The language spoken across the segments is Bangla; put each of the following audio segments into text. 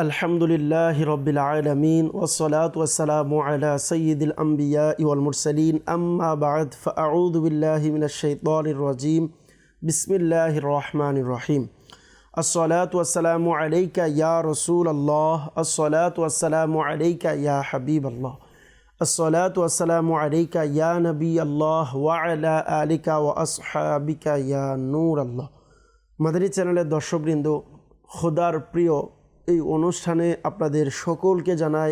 الحمد لله رب العالمين والصلاة والسلام على سيد الأنبياء والمرسلين أما بعد فأعوذ بالله من الشيطان الرجيم بسم الله الرحمن الرحيم الصلاة والسلام عليك يا رسول الله الصلاة والسلام عليك يا حبيب الله الصلاة والسلام عليك يا نبي الله وعلى آلك وأصحابك يا نور الله মাদানী চ্যানেলের দর্শকবৃন্দ খোদার প্রিয় এই অনুষ্ঠানে আপনাদের সকলকে জানাই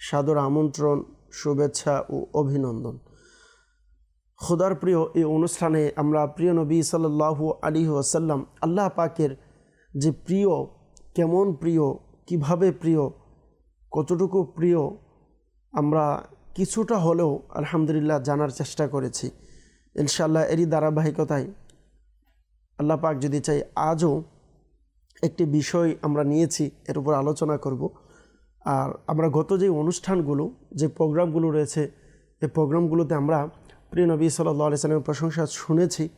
সাদর আমন্ত্রণ, শুভেচ্ছা ও অভিনন্দন। খোদার প্রিয়, এই অনুষ্ঠানে আমরা প্রিয় নবী সাল্লাহ আলী ওসাল্লাম আল্লাহ পাকের যে প্রিয়, কেমন প্রিয়, কীভাবে প্রিয়, কতটুকু প্রিয়, আমরা কিছুটা হলেও আলহামদুলিল্লাহ জানার চেষ্টা করেছি। ইনশাল্লাহ এরই ধারাবাহিকতায় আল্লাহ পাক যদি চাই আজও একটি বিষয় আমরা নিয়েছি, এর উপর আলোচনা করব। আর আমরা গত যে অনুষ্ঠানগুলো, যে প্রোগ্রামগুলো রয়েছে এই প্রোগ্রামগুলোতে আমরা প্রিয় নবী সাল্লাহ আলি সাল্লামের প্রশংসা শুনেছি।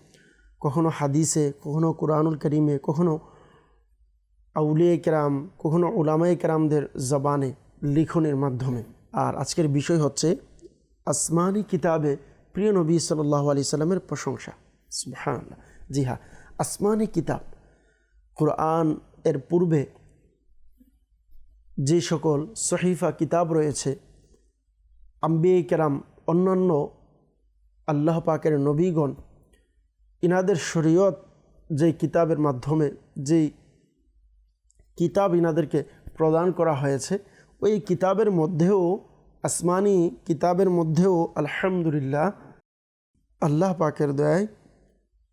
কখনো হাদিসে, কখনো কোরআনুল করিমে, কখনো আউলিয়া কেরাম, কখনো ওলামাই কেরামদের জবানে, লিখনের মাধ্যমে। আর আজকের বিষয় হচ্ছে আসমানি কিতাবে প্রিয় নবী সাল্লাহ আলি সাল্লামের প্রশংসা। সুবহানাল্লাহ। জি হ্যাঁ আসমানি কিতাব। কোরআন এর পূর্বে যে সকল সহিফা কিতাব রয়েছে, আম্বিয়ে কেরাম, অন্যান্য আল্লাহ পাকের নবীগণ, ইনাদের শরীয়ত যে কিতাবের মাধ্যমে যেই কিতাব ইনাদেরকে প্রদান করা হয়েছে, ওই কিতাবের মধ্যেও, আসমানি কিতাবের মধ্যেও আলহামদুলিল্লাহ, আল্লাহ পাকের দয়ায়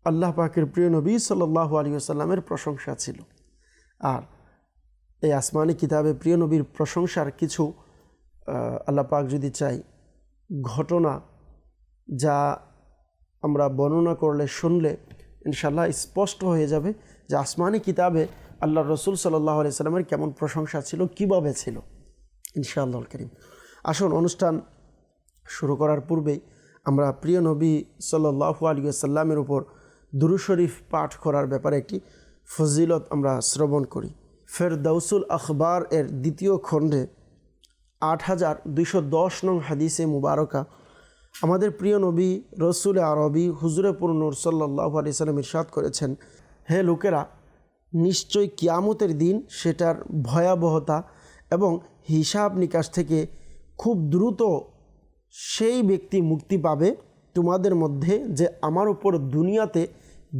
আল্লাহ পাকের প্রিয় নবী সাল্লাহ আলী আসাল্লামের প্রশংসা ছিল। আর এই আসমানি কিতাবে প্রিয় নবীর প্রশংসার কিছু আল্লাহ পাক যদি চাই, ঘটনা যা আমরা বর্ণনা করলে, শুনলে ইনশাল্লাহ স্পষ্ট হয়ে যাবে যে আসমানি কিতাবে আল্লাহ রসুল সাল্লাহ আলি সাল্লামের কেমন প্রশংসা ছিল, কীভাবে ছিল। ইনশাআল্লাহ করিম। আসুন, অনুষ্ঠান শুরু করার পূর্বেই আমরা প্রিয় নবী সাল্লাহ আলী সাল্লামের উপর দুরু শরীফ পাঠ করার ব্যাপারে একটি ফজিলত আমরা শ্রবণ করি। ফের দাউসুল আখবার এর দ্বিতীয় খণ্ডে আট হাজার দুইশো দশ নং হাদিসে মুবারকা। আমাদের প্রিয় নবী রসুল আরবি হুজুরে পুরনুর সাল্লাহ আলি সাল্লাম ইরশাদ করেছেন, হে লোকেরা, নিশ্চয় কিয়ামতের দিন সেটার ভয়াবহতা এবং হিসাব নিকাশ থেকে খুব দ্রুত সেই ব্যক্তি মুক্তি পাবে তোমাদের মধ্যে যে আমার উপর দুনিয়াতে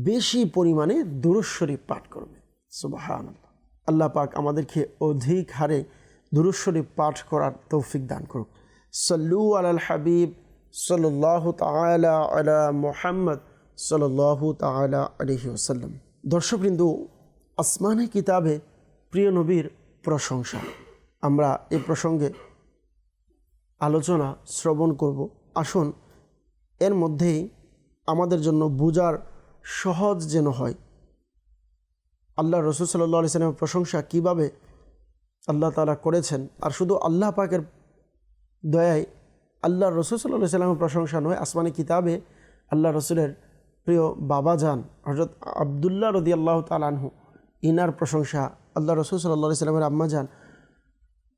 বেশি পরিমাণে দুরুশ্বরী পাঠ করবে। সুবাহান আল্লাহ পাক আমাদেরকে অধিক হারে দুরুশ্বরী পাঠ করার তৌফিক দান করুক। সল্লু আল হাবিব সাল্লাহ তালা আলা মোহাম্মদ সাল্লাহ তালা আলহি ওসাল্লাম দর্শকবৃন্দু, আসমানে কিতাবে প্রিয় নবীর প্রশংসা। আমরা এ প্রসঙ্গে আলোচনা শ্রবণ করব। আসুন এর মধ্যেই আমাদের জন্য বোঝার সহজ যেন হয়। আল্লাহ রসুল সাল্লাহ আলি সাল্লামের প্রশংসা কীভাবে আল্লাহ তালা করেছেন, আর শুধু আল্লাহ পাকের দয়ায় আল্লাহ রসুল সাল্লাহ সাল্লামের প্রশংসা নয়, আসমানি কিতাবে আল্লাহ রসুলের প্রিয় বাবা যান হজরত আবদুল্লাহ রদি আল্লাহ তালানহু ইনার প্রশংসা আল্লাহ রসুল সাল্লাহ সাল্লামের আম্মা যান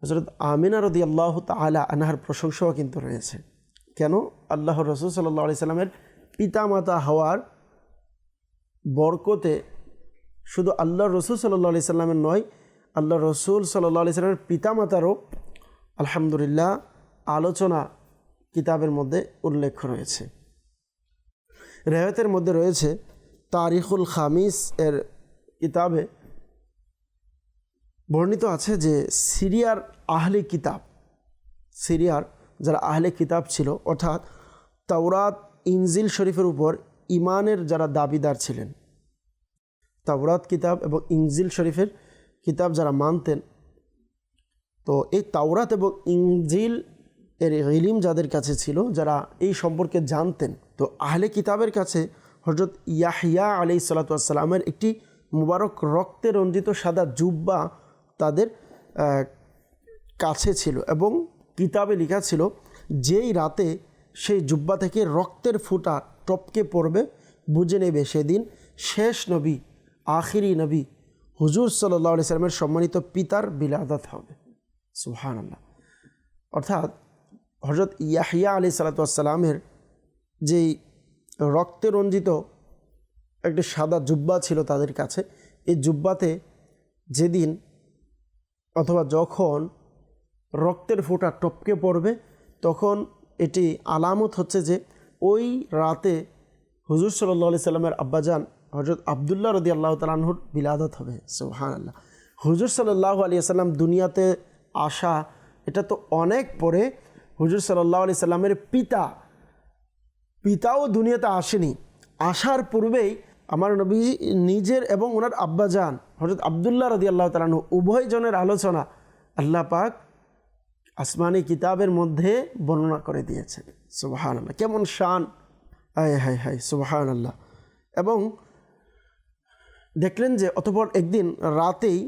হজরত আমিনা রদি আল্লাহ তালা আনাহার প্রশংসাও কিন্তু রয়েছে। কেন? আল্লাহ রসুল সাল্লাহ আলি সাল্লামের পিতামাতা হওয়ার বরকতে শুধু আল্লাহ রসুল সাল্লাহ আলি সাল্লামের নয় আল্লাহ রসুল সাল্লাহ আলি সাল্লামের পিতামাতারও আলহামদুলিল্লাহ আলোচনা কিতাবের মধ্যে উল্লেখ রয়েছে। রেহতের মধ্যে রয়েছে, তারিখুল খামিস এর কিতাবে বর্ণিত আছে যে সিরিয়ার আহলি কিতাব, সিরিয়ার যারা আহলে কিতাব ছিল, অর্থাৎ তাওরাত, ইনজিল শরীফের উপর ইমানের যারা দাবিদার ছিলেন, তাওরাত কিতাব এবং ইনজিল শরীফের কিতাব যারা মানতেন, তো এই তাওরাত এবং ইনজিল এর ইলিম যাদের কাছে ছিল, যারা এই সম্পর্কে জানতেন, তো আহলে কিতাবের কাছে হজরত ইয়াহিয়া আলি সাল্লাতামের একটি মুবারক রক্তে রঞ্জিত সাদা জুব্বা তাদের কাছে ছিল এবং কিতাবে লেখা ছিল, যেই রাতে সেই জুব্বা থেকে রক্তের ফুটা টপকে পড়বে, বুঝে নেবে সেদিন শেষ নবী, আখিরি নবী, হুজুর সাল্লাহ আলি সাল্লামের সম্মানিত পিতার বিলাদাত হবে। সুহান আল্লাহ অর্থাৎ হজরত ইয়াহিয়া আলী সালাতামের যেই রক্তে রঞ্জিত একটি সাদা জুব্বা ছিল তাদের কাছে, এই জুব্বাতে যেদিন অথবা যখন রক্তের ফোঁটা টপকে পড়বে, তখন এটি আলামত হচ্ছে যে ওই রাতে হুজুর সাল্লাহ আলি সাল্লামের আব্বাজান হজরত আবদুল্লাহ রদি আল্লাহ তালাহুর বিলাদত হবে সুহান আল্লাহ হুজুর সাল্লাহ আলী সাল্লাম দুনিয়াতে আসা, এটা তো অনেক পরে হুজুর সাল্লাহ আলি সাল্লামের পিতা, পিতাও দুনিয়াতে আসেনি। আসার পূর্বেই আমার নবী নিজের এবং ওনার আব্বাজান হজরত আবদুল্লাহ রদি আল্লাহ তালাহু উভয় জনের আলোচনা, আল্লাহ পাক আসমানি কিতাবের মধ্যে বর্ণনা করে দিয়েছেন সুবাহান আল্লাহ কেমন শান। হায় হায় হায় সুবাহান আল্লাহ এবং দেখলেন যে অতপর একদিন রাতেই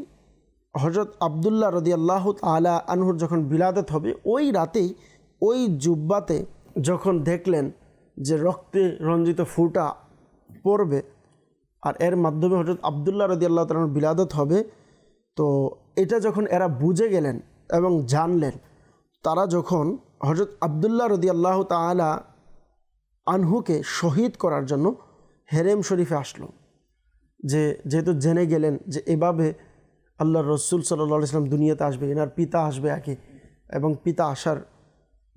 হজরত আবদুল্লাহ রদি আল্লাহ আলা আনহুর যখন বিলাদত হবে, ওই রাতেই ওই জুব্বাতে যখন দেখলেন যে রক্তে রঞ্জিত ফুটা পড়বে আর এর মাধ্যমে হজরত আবদুল্লাহ রদি আল্লাহ তালার বিলাদত হবে, তো এটা যখন এরা বুঝে গেলেন এবং জানলেন তারা যখন হজরত আবদুল্লাহ রদি আল্লাহ তালা আনহুকে শহীদ করার জন্য হেরেম শরীফে আসলো, যে যেহেতু জেনে গেলেন যে এভাবে আল্লাহ রসুল সাল্লা ইসলাম দুনিয়াতে আসবে এনার পিতা আসবে একে এবং পিতা আসার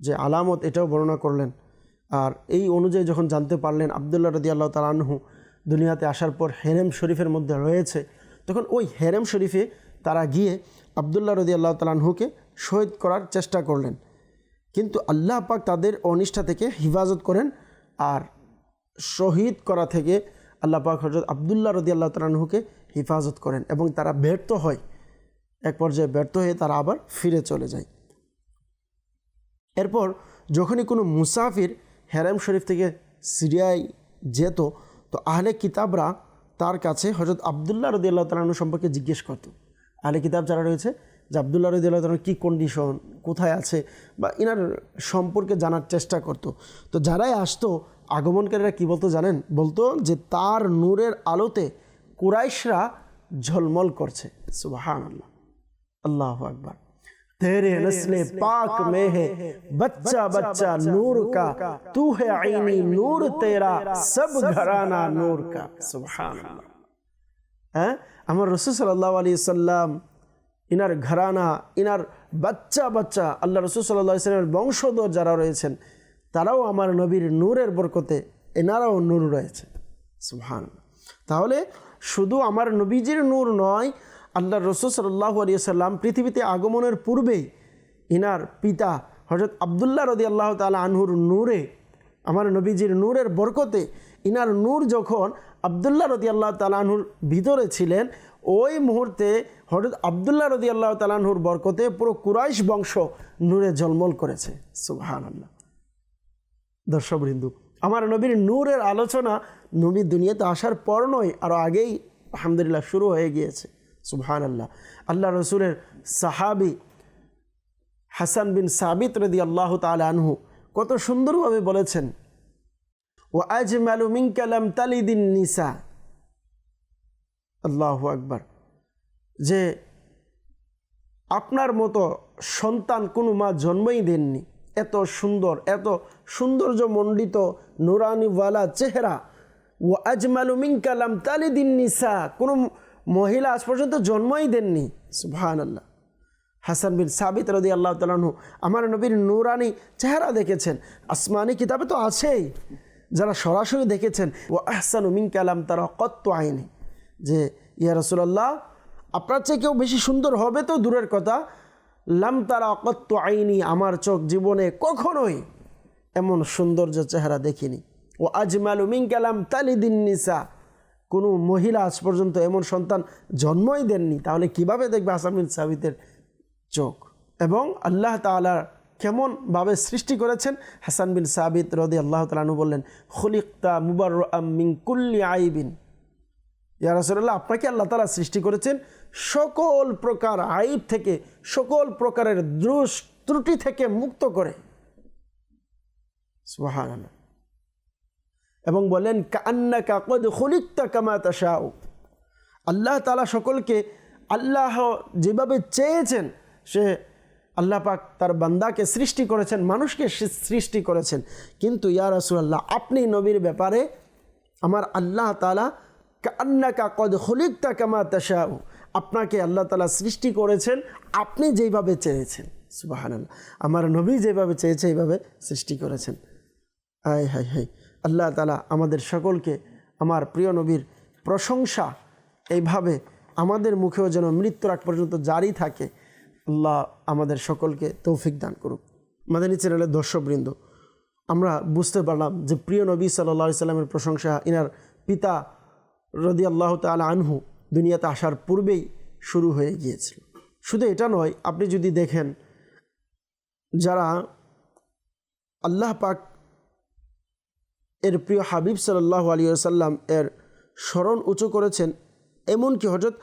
যে আলামত এটাও বর্ণনা করলেন। আর এই অনুযায়ী যখন জানতে পারলেন আবদুল্লাহ রদি আল্লাহ তালাহু দুনিয়াতে আসার পর হেরেম শরীফের মধ্যে রয়েছে, তখন ওই হেরেম শরীফে তারা গিয়ে আবদুল্লাহ রদি আল্লাহ তালাহুকে শহীদ করার চেষ্টা করলেন। কিন্তু আল্লাহ পাক তাদের অনিষ্ঠা থেকে হিফাজত করেন আর শহীদ করা থেকে আল্লাহ পাক হজরত আবদুল্লাহ রদি আল্লাহ তালাহুকে হিফাজত করেন এবং তারা ব্যর্থ হয়। এক পর্যায়ে ব্যর্থ হয়ে তারা আবার ফিরে চলে যায়। এরপর যখনই কোনো মুসাফির হেরাম শরীফ থেকে সিরিয়ায় যেত, তো আহলে কিতাবরা তার কাছে হজরত আবদুল্লাহ রদি আল্লাহ তালাহু সম্পর্কে জিজ্ঞেস করত। আহলে কিতাব যারা রয়েছে যে আবদুল্লাহ রদি আল্লাহ তালাহ কী কন্ডিশন কোথায় আছে বা ইনার সম্পর্কে জানার চেষ্টা করতো তো যারাই আসতো আগমনকারীরা কী বলতো জানেন বলতো যে তার নূরের আলোতে কুরাইশরা ঝলমল করছে সুবাহান আল্লাহ আল্লাহ আকবার तेरे नस्ले पाक में है बच्चा बच्चा नूर का तू है आईनी नूर तेरा सब घराना नूर का सुबहान হ্যাঁ আমার রসুল সাল্লাহ আলী সাল্লাম ইনার ঘরানা, ইনার বাচ্চা বাচ্চা, আল্লাহ রসুল সাল্লাহ ইসলামের বংশধর যারা রয়েছেন, তারাও আমার নবীর নূরের বরকতে এনারাও নূর রয়েছে। সুহান তাহলে শুধু আমার নবীজির নূর নয়, আল্লাহ রসুল সাল্লাহ আলিয়া সাল্লাম পৃথিবীতে আগমনের পূর্বেই ইনার পিতা হজরত আবদুল্লাহ রদি আল্লাহ তালা আনহুর নূরে, আমার নবীজির নূরের বরকতে ইনার নূর যখন আবদুল্লাহ রদি আল্লাহ তালাহুর ভিতরে ছিলেন ওই মুহূর্তে হঠাৎ আবদুল্লাহ রদি আল্লাহ তালাহুর বরকতে পুরো কুরাইশ বংশ নূরে জলমল করেছে। সুবাহান আল্লাহ দর্শকবৃন্দু আমার নবীর নূরের আলোচনা নবী দুনিয়াতে আসার পর নয় আরও আগেই আলহামদুলিল্লাহ শুরু হয়ে গিয়েছে। সুবহান আল্লাহ আল্লাহ রসুলের সাহাবি হাসান বিন সাবিত রদি আল্লাহ আনহু কত সুন্দরভাবে বলেছেন ও আজ মিন কালাম তালিদিন নিসা। আল্লাহ আকবার। যে আপনার মতো সন্তান কোনো মা জন্মই দেননি। এত সুন্দর, এত সৌন্দর্য মণ্ডিত নুরানিওয়ালা চেহারা। ও আজমালু মিন কালাম তালিদিন নিসা। কোনো মহিলা আজ পর্যন্ত জন্মই দেননি। সুবহান আল্লাহ হাসান বিন সাবিত রদি আল্লাহ তালু আমার নবীর নুরানি চেহারা দেখেছেন। আসমানি কিতাবে তো আছেই। যারা সরাসরি দেখেছেন ও আহসান উমিন কালাম তারা কত আইনি। যে, ইয়া রসুল্লাহ আপনার চেয়ে কেউ বেশি সুন্দর হবে তো দূরের কথা। লাম তারা অকত্ত আইনি, আমার চোখ জীবনে কখনোই এমন সৌন্দর্য চেহারা দেখিনি। ও আজমাল কালাম তালিদিন নিসা, কোনো মহিলা আজ পর্যন্ত এমন সন্তান জন্মই দেননি। তাহলে কীভাবে দেখবে আসামিন সাবিতের চোখ? এবং আল্লাহ তালার কেমনভাবে সৃষ্টি করেছেন? হাসান বিন সাবিত রদি আল্লাহ তালু বললেন, খলিকতা মুবার মিঙ্কুল্লি আইবিন। ইয়া রসল্লাহ আপনাকে আল্লাহ তালা সৃষ্টি করেছেন সকল প্রকার আইব থেকে, সকল প্রকারের দ্রুষ ত্রুটি থেকে মুক্ত করে। এবং বলেন কান্না কাকদ আল্লাহ তালা সকলকে, আল্লাহ যেভাবে চেয়েছেন, সে আল্লাহ পাক তার বান্দাকে সৃষ্টি করেছেন, মানুষকে সৃষ্টি করেছেন। কিন্তু ইয়া রাসূলুল্লাহ, আপনি নবীর ব্যাপারে আমার আল্লাহ তালা কান্নাকা কদ হলিকতা কামা তাশাউ। আপনাকে আল্লাহ তালা সৃষ্টি করেছেন, আপনি যেইভাবে চেয়েছেন সুবাহান আমার নবী যেভাবে চেয়েছে, এইভাবে সৃষ্টি করেছেন। হাই হাই হাই আল্লাহ তালা আমাদের সকলকে, আমার প্রিয় নবীর প্রশংসা, এইভাবে আমাদের মুখেও যেন মৃত্যুর আগ পর্যন্ত জারি থাকে। আল্লাহ আমাদের সকলকে তৌফিক দান করুক। মাদানী চ্যানেলের দর্শকবৃন্দ, আমরা বুঝতে পারলাম যে প্রিয় নবী সাল্লা সাল্লামের প্রশংসা, ইনার পিতা রদি আল্লাহ তালা আনহু দুনিয়াতে আসার পূর্বেই শুরু হয়ে গিয়েছিল। শুধু এটা নয়, আপনি যদি দেখেন যারা আল্লাহ পাক এর প্রিয় হাবিব সাল্লাহ আলী সাল্লাম এর স্মরণ উঁচু করেছেন, এমনকি হজরত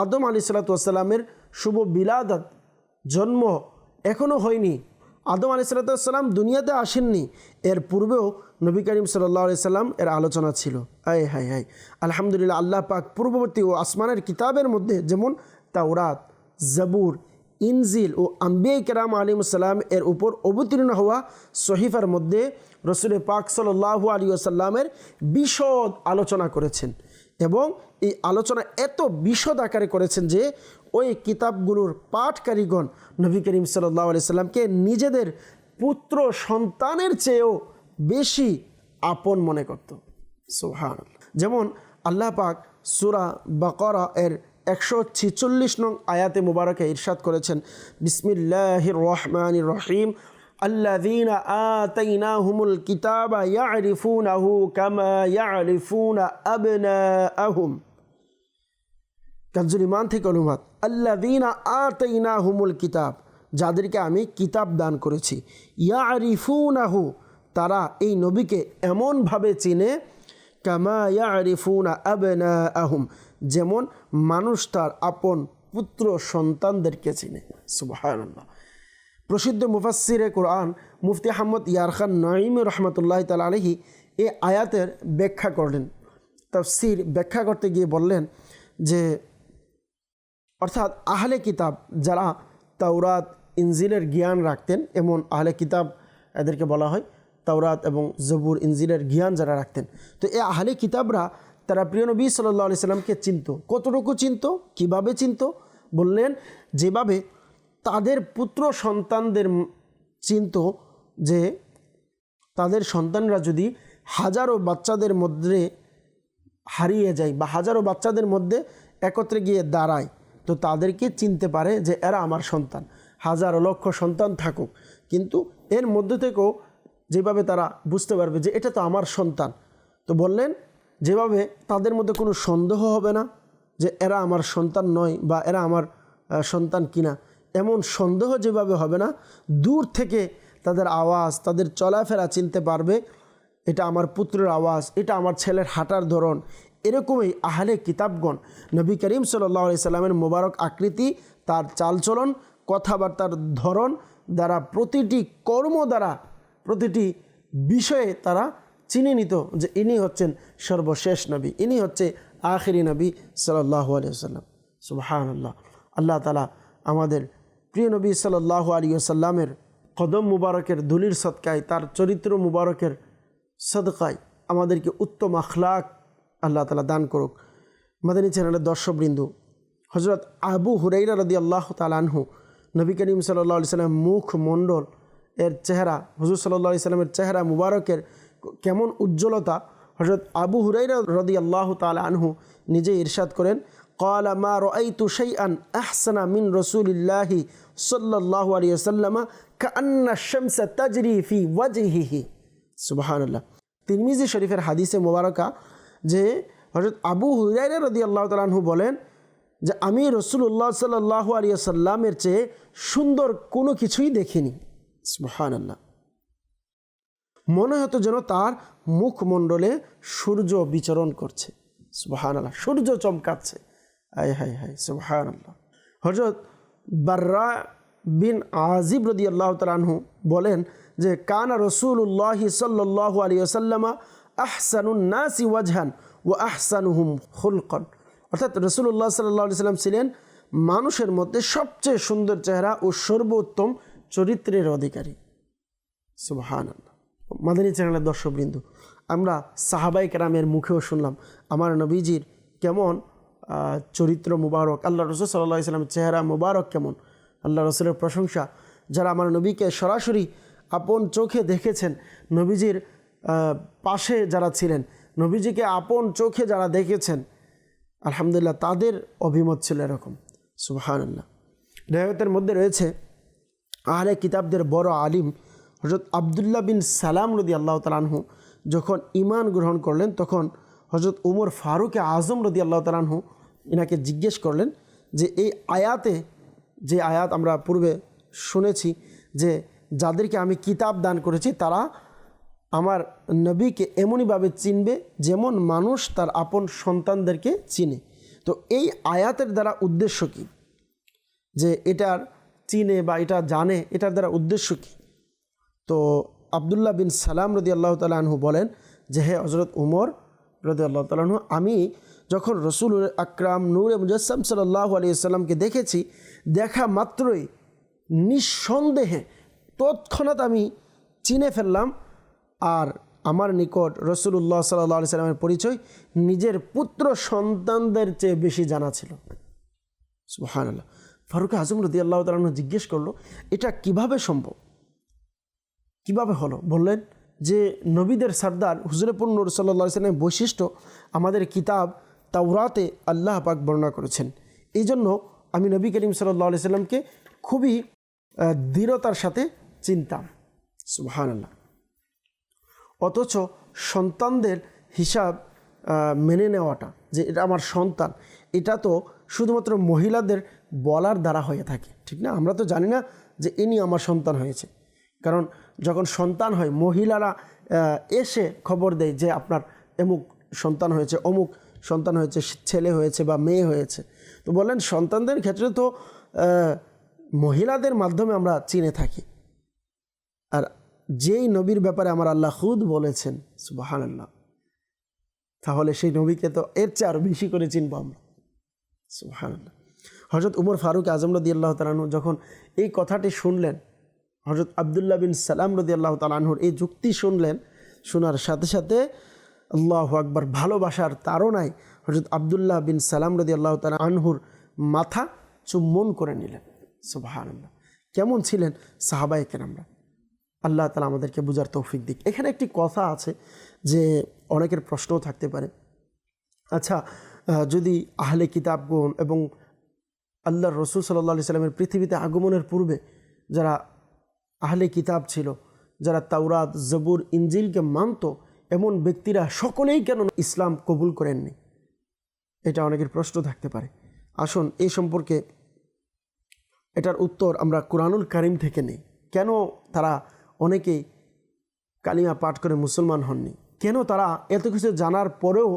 আদম আলী সাল্লাতামের শুভ বিলাদত জন্ম এখনও হয়নি। আদম আলী সাল্লাতাম দুনিয়াতে আসেননি, এর পূর্বেও নবী করিম সাল্লাহ আলি সাল্লাম এর আলোচনা ছিল। আয় হাই হাই আলহামদুলিল্লাহ আল্লাহ পাক পূর্ববর্তী ও আসমানের কিতাবের মধ্যে যেমন তাওরাত, জবুর, ইনজিল ও আম্বিয়া কেরাম আলিম সাল্লাম এর উপর অবতীর্ণ হওয়া সহিফার মধ্যে রসুল পাক সাল্লাহ আলী আসাল্লামের বিশদ আলোচনা করেছেন এবং এই আলোচনা এত বিশদ আকারে করেছেন যে ওই কিতাবগুলোর পাঠকারীগণ নবী করিম সাল্লাহ আলি সাল্লামকে নিজেদের পুত্র সন্তানের চেয়েও বেশি আপন মনে করত সোহান যেমন আল্লাহ পাক সুরা বাকরা এর একশো ছিচল্লিশ নং আয়াতে মুবারকে ইরশাদ করেছেন বিসমিল্লাহির রহমান রহিম الذين آتيناهم الكتاب يعرفونه كما يعرفون أبناءهم কাজুল ইমান থেকে অনুবাদ আল্লাদিনা আতাইনা হুমুল কিতাব যাদেরকে আমি কিতাব দান করেছি ইয়া আরিফুনাহু তারা এই নবীকে এমনভাবে চিনে, কামা ইয়া আরিফুনা আবেনা আহুম যেমন মানুষ তার আপন পুত্র সন্তানদেরকে চিনে। সুবহানাল্লাহ। প্রসিদ্ধ মুফাসিরে কোরআন মুফতি আহমদ ইয়ারখান নঈম রহমতুল্লাহ তাল আলহি এ আয়াতের ব্যাখ্যা করলেন। তফসির ব্যাখ্যা করতে গিয়ে বললেন যে, অর্থাৎ আহলে কিতাব যারা তাওরাত, ইনজিলের জ্ঞান রাখতেন, এমন আহলে কিতাব এদেরকে বলা হয় তাওরাত এবং জবুর ইনজিলের জ্ঞান যারা রাখতেন। তো এই আহলে কিতাবরা, তারা প্রিয় নবী সাল্লাহ আলি সাল্লামকে চিনত। কতটুকু চিনত? কীভাবে চিনত? বললেন, যেভাবে তাদের পুত্র সন্তানদের চিনত যে তাদের সন্তানরা যদি হাজারো বাচ্চাদের মধ্যে হারিয়ে যায় বা হাজারো বাচ্চাদের মধ্যে একত্রে গিয়ে দাঁড়ায়, তো তাদেরকে চিনতে পারে যে এরা আমার সন্তান। হাজারো লক্ষ সন্তান থাকুক। কিন্তু এর মধ্যে থেকেও যেভাবে তারা বুঝতে পারবে যে এটা তো আমার সন্তান। তো বললেন, যেভাবে তাদের মধ্যে কোনো সন্দেহ হবে না যে এরা আমার সন্তান নয় বা এরা আমার সন্তান কিনা। এমন সন্দেহ যেভাবে হবে না, দূর থেকে তাদের আওয়াজ, তাদের চলাফেরা চিনতে পারবে, এটা আমার পুত্রের আওয়াজ, এটা আমার ছেলের হাঁটার ধরন। এরকমই আহলে কিতাবগণ, নবী করিম সাল্লাহ সাল্লামের মোবারক আকৃতি, তার চালচলন, কথাবার্তার ধরন দ্বারা প্রতিটি কর্ম দ্বারা প্রতিটি বিষয়ে তারা চিনে নিত যে ইনি হচ্ছেন সর্বশেষ নবী, ইনি হচ্ছে আখিরি নবী সাল্লাহ আলিয়াল্লাম সুবাহান আল্লাহ আল্লাহ তালা আমাদের প্রিয় নবী সাল্লাহ আলী সাল্লামের কদম মুবারকের ধুলির সৎকায় তার চরিত্র মুবারকের সদকায় আমাদেরকে উত্তম আখলাক আল্লাহ তালা দান করুক। মাদানী চ্যানেলের দর্শকবৃন্দু হজরত আবু হুরাইরা রদি আল্লাহ তালানহু নবী করিম সাল্লা সাল্লাম মুখ মণ্ডল এর চেহারা হুজুর সাল্লাহ সাল্লামের চেহারা মুবারকের কেমন উজ্জ্বলতা হজরত আবু হুরাইরা রদি আল্লাহ তালা আনহু নিজে ইরশাদ করেন قال ما رأيت شيئا أحسن من رسول الله صلى الله عليه وسلم كأن الشمس تجري في وجهه সুবাহান আল্লাহ তিরমিজি শরীফের হাদিসে মোবারকা যে হজরত আবু হুরাইরা রদি আল্লাহ তালাহু বলেন যে আমি রসুল্লাহ সাল্লাহ আলিয়া সাল্লামের চেয়ে সুন্দর কোনো কিছুই দেখিনি সুবাহান আল্লাহ মনে হতো যেন তার মুখমণ্ডলে সূর্য বিচরণ করছে। সুবাহান আল্লাহ সূর্য চমকাচ্ছে। আয় হায় হায় সুবাহান আল্লাহ হজরত বার্রা বিন আজিব রদি আল্লাহ তালাহু বলেন যে, কানা রসুল্লাহি সাল্লাহ আলী আসাল্লামা আহসানুন নাসি ওয়াজহান ও আহসানুহুম হুলকন অর্থাৎ রসুল্লাহ সাল্লাহ সাল্লাম ছিলেন মানুষের মধ্যে সবচেয়ে সুন্দর চেহারা ও সর্বোত্তম চরিত্রের অধিকারী। সুবহান মাদানী চ্যানেলের দর্শকবৃন্দ, আমরা সাহাবাই কেরামের মুখেও শুনলাম, আমার নবীজির কেমন চরিত্র মুবারক, আল্লাহ রসুল সাল্লাহ ইসলামের চেহারা মুবারক কেমন, আল্লাহ রসুলের প্রশংসা, যারা আমার নবীকে সরাসরি আপন চোখে দেখেছেন, নবীজির পাশে যারা ছিলেন, নবীজিকে আপন চোখে যারা দেখেছেন, আলহামদুলিল্লাহ তাদের অভিমত ছিল এরকম। সুবাহান আল্লাহ মধ্যে রয়েছে আহলে কিতাবদের বড় আলিম হজরত আবদুল্লাহ বিন সালাম রদি আল্লাহ তালানহু যখন ইমান গ্রহণ করলেন, তখন হজরত উমর ফারুকে আজম রদি আল্লাহ তালানহু ইনাকে জিজ্ঞেস করলেন যে, এই আয়াতে, যে আয়াত আমরা পূর্বে শুনেছি যে, যাদেরকে আমি কিতাব দান করেছি, তারা আমার নবীকে এমনইভাবে চিনবে যেমন মানুষ তার আপন সন্তানদেরকে চিনে। তো এই আয়াতের দ্বারা উদ্দেশ্য কী? যে এটার চিনে বা এটা জানে, এটার দ্বারা উদ্দেশ্য কী? তো আবদুল্লাহ বিন সালাম রদি আল্লাহ তালাহু বলেন যে, হে হজরত উমর রদি আল্লাহ তালাহু আমি যখন রসুল আকরাম নূর মুজাসম সাল্লাহ আলী সাল্লামকে দেখেছি, দেখা মাত্রই নিঃসন্দেহে তৎক্ষণাৎ আমি চিনে ফেললাম আর আমার নিকট রসুল্লাহ সাল্লাহ আলি সাল্লামের পরিচয় নিজের পুত্র সন্তানদের চেয়ে বেশি জানা ছিল। সুহান আল্লাহ ফারুক আজম রদি আল্লাহ তালন জিজ্ঞেস করল, এটা কীভাবে সম্ভব? কীভাবে হলো? বললেন যে, নবীদের সর্দার হুজুরপুর নূর সাল্লা সাল্লামের বৈশিষ্ট্য আমাদের কিতাব তাওরাতে আল্লাহ পাক বর্ণনা করেছেন। এই জন্য আমি নবী করিম সাল্লাহ আলি সাল্লামকে খুবই দৃঢ়তার সাথে চিনতাম। সুহান আল্লাহ অথচ সন্তানদের হিসাব মেনে নেওয়াটা যে, এটা আমার সন্তান, এটা তো শুধুমাত্র মহিলাদের বলার দ্বারা হয়ে থাকে, ঠিক না? আমরা তো জানি না যে ইনি আমার সন্তান হয়েছে। কারণ যখন সন্তান হয়, মহিলারা এসে খবর দেয় যে আপনার এমুক সন্তান হয়েছে, অমুক সন্তান হয়েছে, ছেলে হয়েছে বা মেয়ে হয়েছে। তো বললেন, সন্তানদের ক্ষেত্রে তো মহিলাদের মাধ্যমে আমরা চিনে থাকি। আর যেই নবীর ব্যাপারে আমার আল্লাহ খুদ বলেছেন সুবাহান আল্লাহ তাহলে সেই নবীকে তো এর চেয়ে আরও বেশি করে চিনব আমরা সুবাহান আল্লাহ হজরত উমর ফারুক আজম রদি আল্লাহ তালাহু যখন এই কথাটি শুনলেন হজরত আবদুল্লাহ বিন সালাম রদি আল্লাহ তালাহুর এই যুক্তি শুনলেন, শোনার সাথে সাথে আল্লাহ আকবার ভালোবাসার তাড়নায় হজরত আবদুল্লাহ বিন সালাম রদি আল্লাহ তালা আনহুর মাথা চুম্বন করে নিলেন। সুবাহান আল্লাহ কেমন ছিলেন সাহাবাই কেরামরা? আল্লাহ তালা আমাদেরকে বোঝার তৌফিক দিক। এখানে একটি কথা আছে যে অনেকের প্রশ্নও থাকতে পারে। আচ্ছা যদি আহলে কিতাবগণ এবং আল্লাহ রসুল সাল্লাহ আলি সাল্লামের পৃথিবীতে আগমনের পূর্বে যারা আহলে কিতাব ছিল, যারা তাওরাত, জবুর ইঞ্জিলকে মানত, এমন ব্যক্তিরা সকলেই কেন ইসলাম কবুল করেননি? এটা অনেকের প্রশ্ন থাকতে পারে। আসুন এই সম্পর্কে এটার উত্তর আমরা কোরআনুল কারিম থেকে নেই। কেন তারা অনেকেই কালিমা পাঠ করে মুসলমান হননি? কেন তারা এত কিছু জানার পরেও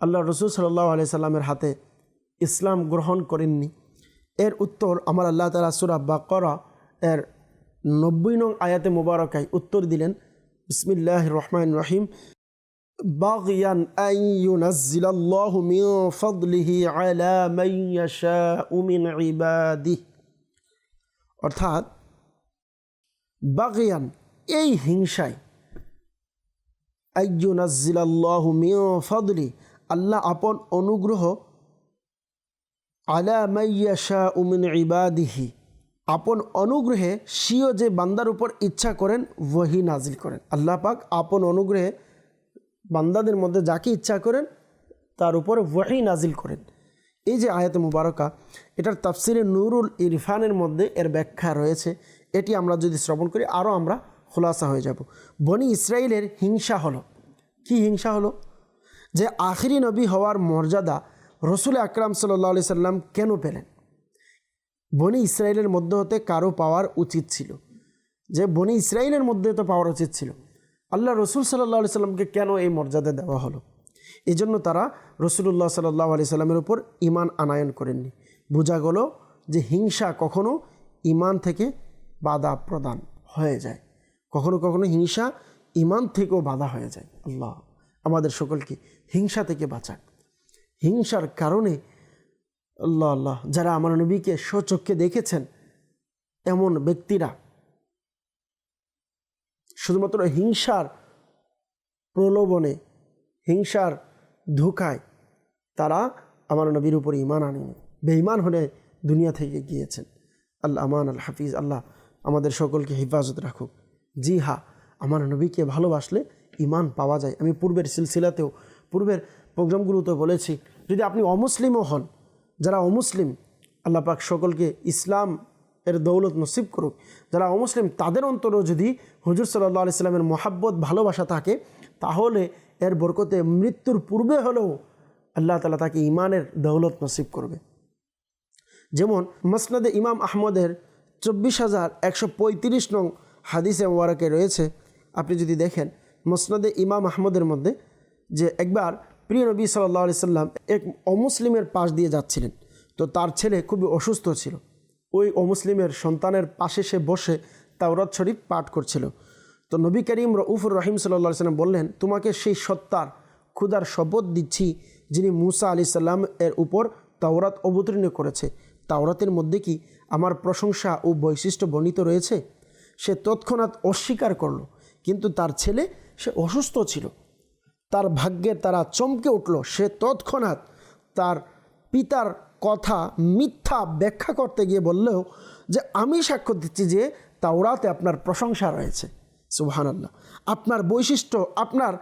আল্লাহ রসুল সাল্লাহ আলি সাল্লামের হাতে ইসলাম গ্রহণ করেননি এর উত্তর আমার আল্লাহ তালা সুরা বাকরা এর নব্বই নং আয়াতে মোবারকায় উত্তর দিলেন বিসমিল্লাহ রহমান রহিম باغيا أن ينزل الله من فضله على من يشاء من عباده অর্থাৎ বাগিয়ান এই হিংসায় আইয়ুনাজ্জিলাল্লাহ মিন ফদলি আল্লাহ আপন অনুগ্রহ আলা মাইয়াশা উমিন ইবাদিহি। আপন অনুগ্রহে সিও যে বান্দার উপর ইচ্ছা করেন, ওহি নাজিল করেন। আল্লাহ পাক আপন অনুগ্রহে বান্দাদের মধ্যে যাকে ইচ্ছা করেন, তার উপর ওয়াহি নাজিল করেন। এই যে আয়াত মুবারকা, এটার তাফসিরে নুরুল ইরফানের মধ্যে এর ব্যাখ্যা রয়েছে। এটি আমরা যদি শ্রবণ করি, আরও আমরা খোলাসা হয়ে যাব। বনি ইসরায়েলের হিংসা হলো। কি হিংসা হলো? যে আখিরি নবী হওয়ার মর্যাদা রসুল আকরাম সাল্লাহ আলি সাল্লাম কেন পেলেন? বনি ইসরায়েলের মধ্যে হতে কারও পাওয়ার উচিত ছিল। যে বনি ইসরায়েলের মধ্যে তো পাওয়ার উচিত ছিল। আল্লাহ রসুল সাল্লাহ সাল্লামকে কেন এই মর্যাদা দেওয়া হলো? এই জন্য তারা রসুল্লাহ সাল্লাহ আলি সাল্লামের উপর ইমান আনায়ন করেননি। বোঝা গেল যে হিংসা কখনো ইমান থেকে বাধা প্রদান হয়ে যায়। কখনো কখনো হিংসা ইমান থেকেও বাধা হয়ে যায়। আল্লাহ আমাদের সকলকে হিংসা থেকে বাঁচাক। হিংসার কারণে, আল্লাহ আল্লাহ, যারা আমার নবীকে স্বচক্ষে দেখেছেন, এমন ব্যক্তিরা। শুধুমাত্র হিংসার প্রলোভনে, হিংসার ধোকায় তারা আমার নবীর উপর ইমান আনেনি। বেঈমান হলে দুনিয়া থেকে গিয়েছেন। আল্লাহ, আমান আল হাফিজ, আল্লাহ আমাদের সকলকে হেফাজত রাখুক। জি হা আমার নবীকে ভালোবাসলে ইমান পাওয়া যায়। আমি পূর্বের সিলসিলাতেও, পূর্বের প্রোগ্রামগুলোতে বলেছি, যদি আপনি অমুসলিমও হন, যারা অমুসলিম, আল্লাহ পাক সকলকে ইসলাম এর দৌলত নসিব করুক, যারা অমুসলিম, তাদের অন্তরেও যদি হুজুর সাল্লাহ আলি সাল্লামের মহাব্বত, ভালোবাসা থাকে, তাহলে এর বরকতে মৃত্যুর পূর্বে হলেও আল্লাহ তালা তাকে ইমানের দৌলত নসিব করবে। যেমন মসনদে ইমাম আহমদের চব্বিশ হাজার একশো পঁয়ত্রিশ নং হাদিসে মোবারকে রয়েছে, আপনি যদি দেখেন মসনদে ইমাম আহমদের মধ্যে যে একবার প্রিয় নবী সাল্লাহ আলি সাল্লাম এক অমুসলিমের পাশ দিয়ে যাচ্ছিলেন। তো তার ছেলে খুবই অসুস্থ ছিল। ওই অমুসলিমের সন্তানের পাশে সে বসে তাওরাত শরীফ পাঠ করছিল। তো নবী করিম রউফুর রহিম সাল্লাহ সাল্লাম বললেন, তোমাকে সেই সত্তার ক্ষুদার শপথ দিচ্ছি যিনি মুসা আলি সাল্লাম এর উপর তাওরাত অবতীর্ণ করেছে। তাওরাতের মধ্যে কি আমার প্রশংসা ও বৈশিষ্ট্য বর্ণিত রয়েছে? সে তৎক্ষণাৎ অস্বীকার করল। কিন্তু তার ছেলে, সে অসুস্থ ছিল। তার ভাগ্যে তারা চমকে উঠল। সে তৎক্ষণাৎ তার পিতার কথা মিথ্যা ব্যাখ্যা করতে গিয়ে বললেও যে, আমি সাক্ষ্য দিচ্ছি যে তাওরাতে আপনার প্রশংসা রয়েছে। সুবহানাল্লাহ। আপনার বৈশিষ্ট্য, আপনার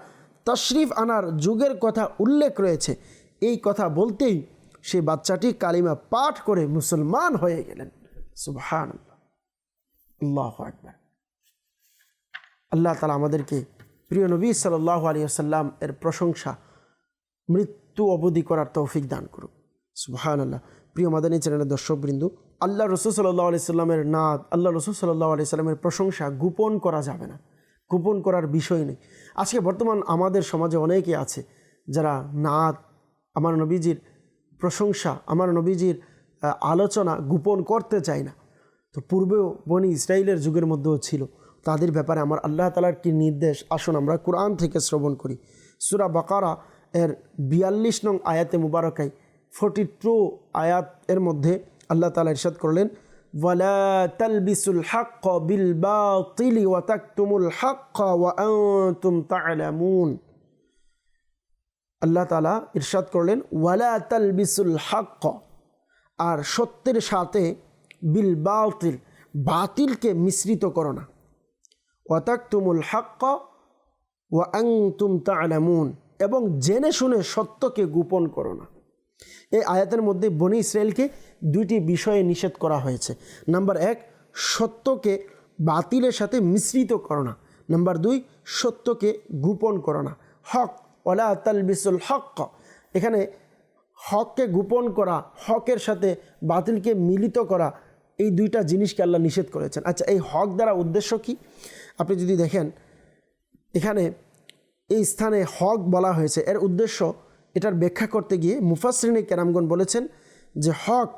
তশরিফ আনার যুগের কথা উল্লেখ রয়েছে। এই কথা বলতেই সেই বাচ্চাটি কালিমা পাঠ করে মুসলমান হয়ে গেলেন। সুবহান আল্লাহ আল্লাহ তালা আমাদেরকে প্রিয় নবী সাল্লাহ আসাল্লাম এর প্রশংসা মৃত্যু অবধি করার তৌফিক দান করুক। সুবহান আল্লাহ প্রিয় মাদানী চ্যানেলের দর্শকবৃন্দু আল্লাহ রসুল সাল্লাহ আলি সাল্লামের নাদ আল্লাহ রসুল সাল্লাহ আলি সাল্লামের প্রশংসা গোপন করা যাবে না। গোপন করার বিষয় নেই। আজকে বর্তমান আমাদের সমাজে অনেকে আছে যারা নাদ, আমার নবীজির প্রশংসা, আমার নবীজির আলোচনা গোপন করতে চায় না। তো পূর্বেও বনি ইসরায়েলের যুগের মধ্যেও ছিল। তাদের ব্যাপারে আমার আল্লাহ তালার কি নির্দেশ? আসুন আমরা কোরআন থেকে শ্রবণ করি। সুরা বাকারা এর বিয়াল্লিশ নং আয়াতে মুবারকাই ফোর্টি টু আয়াত এর মধ্যে আল্লাহ তালা ইরশাদ করলেন আল্লাহ তালা ইরশাদ করলেন, ওয়ালা তালবিসুল হাক্ক। আর সত্যের সাথে বিল বাতিল, বাতিলকে মিশ্রিত করো না। ওয়াতাকতুমুল হাক্ক ওয়া আংতুম তা'লামুন। এবং জেনে শুনে সত্যকে গোপন করো না। এই আয়াতের মধ্যে বনি ইসরায়েলকে দুইটি বিষয়ে নিষেধ করা হয়েছে। নাম্বার এক, সত্যকে বাতিলের সাথে মিশ্রিত করো না। নাম্বার দুই, সত্যকে গোপন করো না। হক ওলা তালবিসুল হক। এখানে হককে গোপন করা, হকের সাথে বাতিলকে মিলিত করা, এই দুইটা জিনিসকে আল্লাহ নিষেধ করেছেন। আচ্ছা এই হক দ্বারা উদ্দেশ্য কি? আপনি যদি দেখেন, এখানে এই স্থানে হক বলা হয়েছে। এর উদ্দেশ্য এটার ব্যাখ্যা করতে গিয়ে মুফাসরিনী কেরামগণ বলেছেন যে হক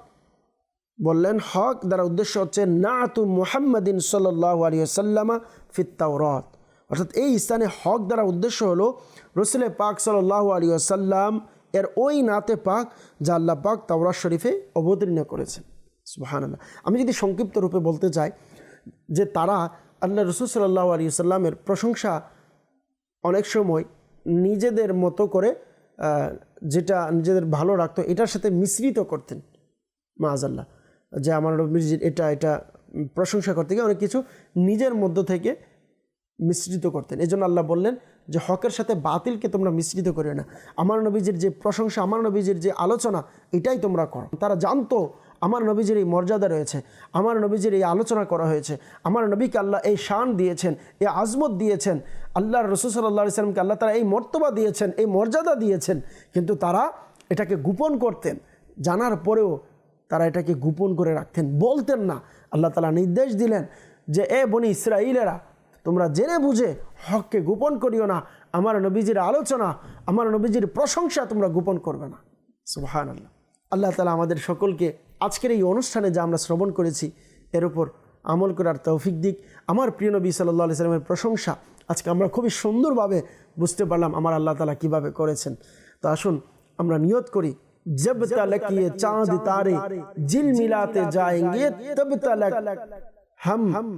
বললেন, হক দ্বারা উদ্দেশ্য হচ্ছে না তু মুহাম্মদিন সাল্লাহ আলী সাল্লামা ফিত্তাওরত অর্থাৎ এই স্থানে হক দ্বারা উদ্দেশ্য হলো, রসুলে পাক সাল্লাহ আলী সাল্লাম এর ওই নাতে পাক যা আল্লাহ পাক তাওরা শরীফে অবতীর্ণ করেছেন। আল্লাহ আমি যদি সংক্ষিপ্ত রূপে বলতে চাই যে তারা আল্লাহ রসুল সাল্লাহ আলী সাল্লামের প্রশংসা অনেক সময় নিজেদের মতো করে যেটা নিজেদের ভালো রাখতো, এটার সাথে মিশ্রিত করতেন। মাআজাল্লাহ যে আমার নবীজির এটা এটা প্রশংসা করতে গিয়ে অনেক কিছু নিজের মধ্য থেকে মিশ্রিত করতেন। এই আল্লাহ বললেন যে, হকের সাথে বাতিলকে তোমরা মিশ্রিত করিও না। আমার নবীজির যে প্রশংসা, আমার নবীজির যে আলোচনা, এটাই তোমরা করো। তারা জানতো আমার নবীজির এই মর্যাদা রয়েছে, আমার নবীজির এই আলোচনা করা হয়েছে, আমার নবীকে আল্লাহ এই শান দিয়েছেন এই আজমত দিয়েছেন, আল্লাহর রসুল সাল্লাহ সাল্লামকে আল্লাহ তারা এই মর্তবা দিয়েছেন, এই মর্যাদা দিয়েছেন, কিন্তু তারা এটাকে গোপন করতেন, জানার পরেও তারা এটাকে গোপন করে রাখতেন, বলতেন না। আল্লাহ তালা নির্দেশ দিলেন যে, এ বনি ইসরাইলেরা তোমরা জেনে বুঝে হককে গোপন করিও না, আমার নবীজির আলোচনা, আমার নবীজির প্রশংসা তোমরা গোপন করবে না। সুবাহান আল্লাহ আল্লাহ তালা আমাদের সকলকে আজকের এই অনুষ্ঠানে যা আমরা শ্রবণ করেছি, এর উপর আমল করার তৌফিক দিক। আমার প্রিয় নবী সাল্লা সাল্লামের প্রশংসা আজকে আমরা খুবই সুন্দরভাবে বুঝতে পারলাম আমার আল্লাহ তালা কীভাবে করেছেন। তো আসুন, আমরা নিয়ত করি, জব তলকিয়ে চাঁদ তারে, জিল মিলাতে যায়েঙ্গে, তব তলক হাম হাম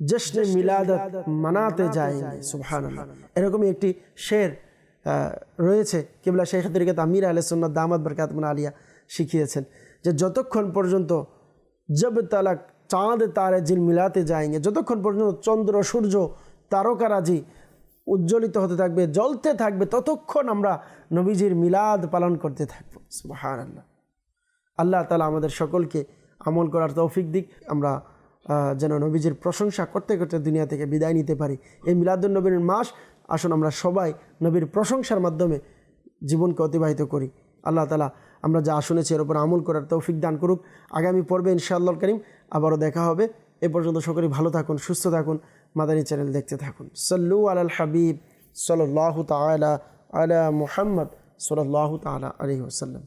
জশ্ন মিলাদত মানাতে যায়েঙ্গে। সুবহানাল্লাহ। এরকমই একটি শের রয়েছে। কেবলা শেখ তরিকাত আমির আলসুন্না দামাত বরকাত আলিয়া শিখিয়েছেন। যে যতক্ষণ পর্যন্ত জব তালাক চাঁদ তারে জিল মিলাতে যায়গে যতক্ষণ পর্যন্ত চন্দ্র, সূর্য তারকারাজি উজ্জ্বলিত হতে থাকবে, জ্বলতে থাকবে, ততক্ষণ আমরা নবীজির মিলাদ পালন করতে থাকব। সুবাহান আল্লাহ আল্লাহ তালা আমাদের সকলকে আমল করার তৌফিক দিক। আমরা যেন নবীজির প্রশংসা করতে করতে দুনিয়া থেকে বিদায় নিতে পারি। এই মিলাদুল নবীর মাস, আসুন আমরা সবাই নবীর প্রশংসার মাধ্যমে জীবনকে অতিবাহিত করি। আল্লাহ তালা আমরা যা শুনেছি এর উপর আমল করার তৌফিক দান করুক। আগামী পর্বে ইনশাআল্লাহ করিম আবারও দেখা হবে। এ পর্যন্ত সকলেই ভালো থাকুন, সুস্থ থাকুন। মাদানী চ্যানেল দেখতে থাকুন। সল্লু আল হাবিব সাল্লাহ তালা আলা মুহাম্মদ সাল্লাহ তালা আলহি ওসাল্লাম